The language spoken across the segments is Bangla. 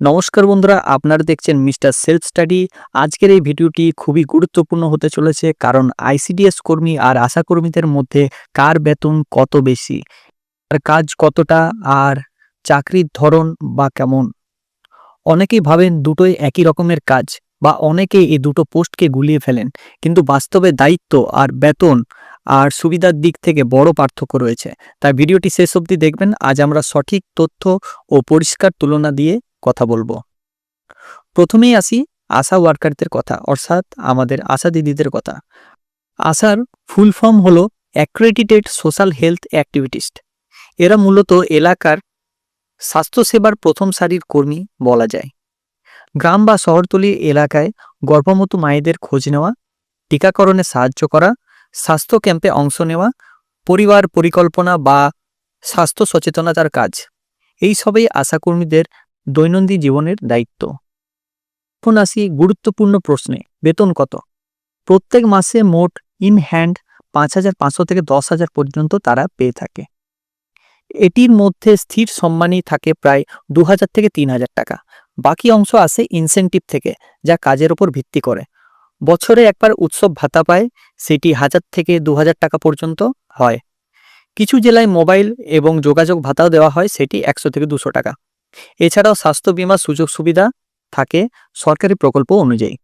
নমস্কার বন্ধুরা, আপনারা দেখছেন মিস্টার সেলফ স্টাডি। আজকের এই ভিডিওটি খুবই গুরুত্বপূর্ণ হতে চলেছে কারণ আইসিডিএস কর্মী আর আশা কর্মীদের মধ্যে কার বেতন কত বেশি আর কাজ কতটা, আর চাকরির ধরন বা কেমন। অনেকেই ভাবেন দুটোই একই রকমের কাজ বা অনেকে এই দুটো পোস্টকে গুলিয়ে ফেলেন, কিন্তু বাস্তবে দায়িত্ব আর বেতন আর সুবিধার দিক থেকে বড় পার্থক্য রয়েছে। তাই ভিডিওটি শেষ অবধি দেখবেন। আজ আমরা সঠিক তথ্য ও পরিষ্কার তুলনা দিয়ে কথা বলব। প্রথমেই আসি আশা ওয়ার্কারদের কথা, অর্থাৎ আমাদের আশা দিদিদের কথা। আশার ফুল ফর্ম হলো অ্যাক্রেডিটেড সোশ্যাল হেলথ অ্যাক্টিভিটিস্ট। এরা মূলত এলাকার স্বাস্থ্যসেবার প্রথম সারির কর্মী বলা যায়। গ্রাম বা শহরতলি এলাকায় গর্ভমত মায়েদের খোঁজ নেওয়া, টিকাকরণে সাহায্য করা, স্বাস্থ্য ক্যাম্পে অংশ নেওয়া, পরিবার পরিকল্পনা বা স্বাস্থ্য সচেতনতার কাজ। এই সবই আশাকর্মীদের দৈনন্দিন জীবনের দায়িত্ব। এখন আসি গুরুত্বপূর্ণ প্রশ্নে, বেতন কত? প্রত্যেক মাসে মোট ইন হ্যান্ড পাঁচ হাজার পাঁচশো থেকে দশ হাজার পর্যন্ত তারা পেয়ে থাকে। এটির মধ্যে স্থির সম্মানই থাকে প্রায় দু হাজার থেকে তিন হাজার টাকা। বাকি অংশ আসে ইনসেনটিভ থেকে, যা কাজের ওপর ভিত্তি করে। বছরে একবার উৎসব ভাতা পায়, সেটি হাজার থেকে দু হাজার টাকা পর্যন্ত হয়। কিছু জেলায় মোবাইল এবং যোগাযোগ ভাতাও দেওয়া হয়, সেটি একশো থেকে দুশো টাকা। এছাড়াও স্বাস্থ্য বীমার সুযোগ সুবিধা থাকে সরকারি প্রকল্প অনুযায়ী।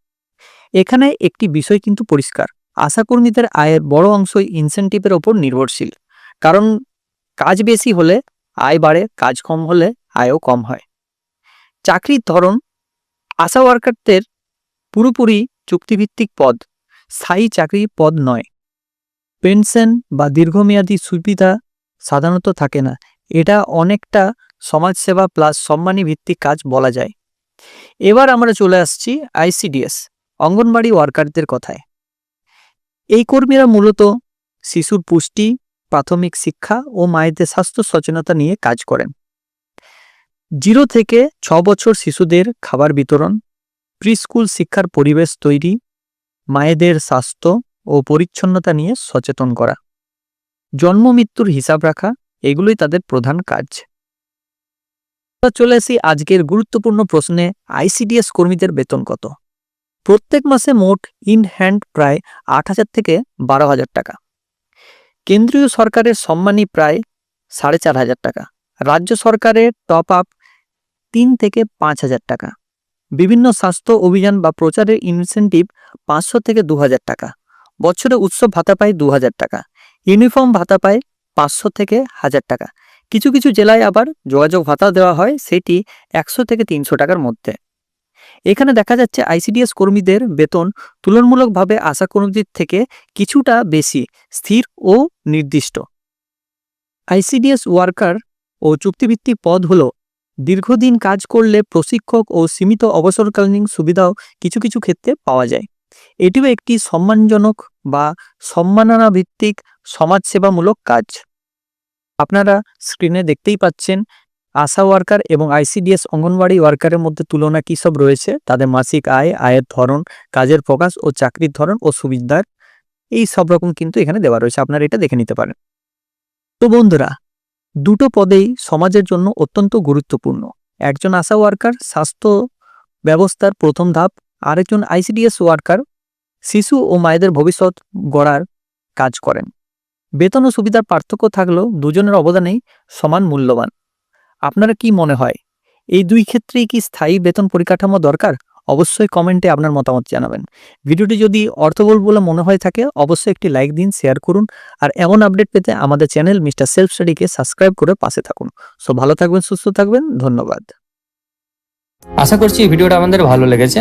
এখানে একটি বিষয় কিন্তু পরিষ্কার। আশাকর্মীদের আয়ের বড় অংশই ইনসেন্টিভের ওপর নির্ভরশীল। কারণ কাজ বেশি হলে আয় বাড়ে, কাজ কম হলে আয়ও কম হয়। চাকরির ধরন, আশা ওয়ার্কারদের পুরোপুরি চুক্তিভিত্তিক পদ, স্থায়ী চাকরি পদ নয়। পেনশন বা দীর্ঘমেয়াদী সুবিধা সাধারণত থাকে না। এটা অনেকটা সমাজসেবা প্লাস সম্মানী ভিত্তিক কাজ বলা যায়। এবার আমরা চলে আসছি আইসিডিএস, অঙ্গনবাড়ি ওয়ার্কারদের কথায়। এই কর্মীরা মূলত শিশুর পুষ্টি, প্রাথমিক শিক্ষা ও মায়েদের স্বাস্থ্য সচেতনতা নিয়ে কাজ করেন। জিরো থেকে ছ বছর শিশুদের খাবার বিতরণ, প্রিস্কুল শিক্ষার পরিবেশ তৈরি, মায়েদের স্বাস্থ্য ও পরিচ্ছন্নতা নিয়ে সচেতন করা। জন্ম মৃত্যুর হিসাব রাখা, এগুলোই তাদের প্রধান কাজ। চলে আসি আজকের গুরুত্বপূর্ণ প্রশ্নে আইসিডিএস কর্মীদের বেতন কত? প্রত্যেক মাসে মোট ইন হ্যান্ড প্রায় আট হাজার থেকে বারো হাজার টাকা। কেন্দ্রীয় সরকারের সম্মানী প্রায় সাড়ে চার হাজার টাকা। রাজ্য সরকারের টপ আপ তিন থেকে পাঁচ হাজার টাকা। বিভিন্ন স্বাস্থ্য অভিযান বা প্রচারের ইনসেন্টিভ পাঁচশো থেকে দু হাজার টাকা। বছরে উৎসব ভাতা পায় দু হাজার টাকা। ইউনিফর্ম ভাতা পায় পাঁচশো থেকে হাজার টাকা। কিছু কিছু জেলায় আবার যোগাযোগ ভাতা দেওয়া হয় সেটি একশো থেকে তিনশো টাকার মধ্যে। এখানে দেখা যাচ্ছে আইসিডিএস কর্মীদের বেতন তুলনামূলকভাবে আশা কর্মীদের থেকে কিছুটা বেশি, স্থির ও নির্দিষ্ট। আইসিডিএস ওয়ার্কার ও চুক্তিভিত্তিক পদ হল দীর্ঘদিন কাজ করলে প্রশিক্ষক ও সীমিত অবসরকালীন সুবিধাও কিছু কিছু ক্ষেত্রে পাওয়া যায়। এটিও একটি সম্মানজনক বা সম্মাননা ভিত্তিক সমাজসেবামূলক কাজ। আপনারা স্ক্রিনে দেখতেই পাচ্ছেন আশা ওয়ার্কার এবং আইসিডিএস অঙ্গনওয়াড়ি ওয়ার্কারের মধ্যে তুলনা কী সব রয়েছে, তাদের মাসিক আয়, আয়ের ধরন, কাজের প্রকাশ ও চাকরির ধরন ও সুবিধার এই সব রকম কিন্তু এখানে দেওয়া রয়েছে, আপনারা এটা দেখে নিতে পারেন। তো বন্ধুরা, দুটো পদেই সমাজের জন্য অত্যন্ত গুরুত্বপূর্ণ। একজন আশা ওয়ার্কার স্বাস্থ্য ব্যবস্থার প্রথম ধাপ, আরেকজন আইসিডিএস ওয়ার্কার শিশু ও মায়েদের ভবিষ্যৎ গড়ার কাজ করেন। বেতন ও সুবিধার পার্থক্য থাকলেও দুজনের অবদানেই সমান মূল্যবান। আপনারা কি মনে হয়? এই দুই ক্ষেত্রেই কি স্থায়ী বেতন পরিকাঠামো দরকার? অবশ্যই কমেন্টে আপনার মতামত জানাবেন। ভিডিওটি যদি অর্থবল বলে মনে হয় থাকে, অবশ্যই একটি লাইক দিন, শেয়ার করুন আর এমন আপডেট পেতে আমাদের চ্যানেল মিস্টার সেলফ স্টাডিকে সাবস্ক্রাইব করে পাশে থাকুন। সো ভালো থাকবেন, সুস্থ থাকবেন, ধন্যবাদ। আশা করছি এই ভিডিওটা আমাদের ভালো লেগেছে।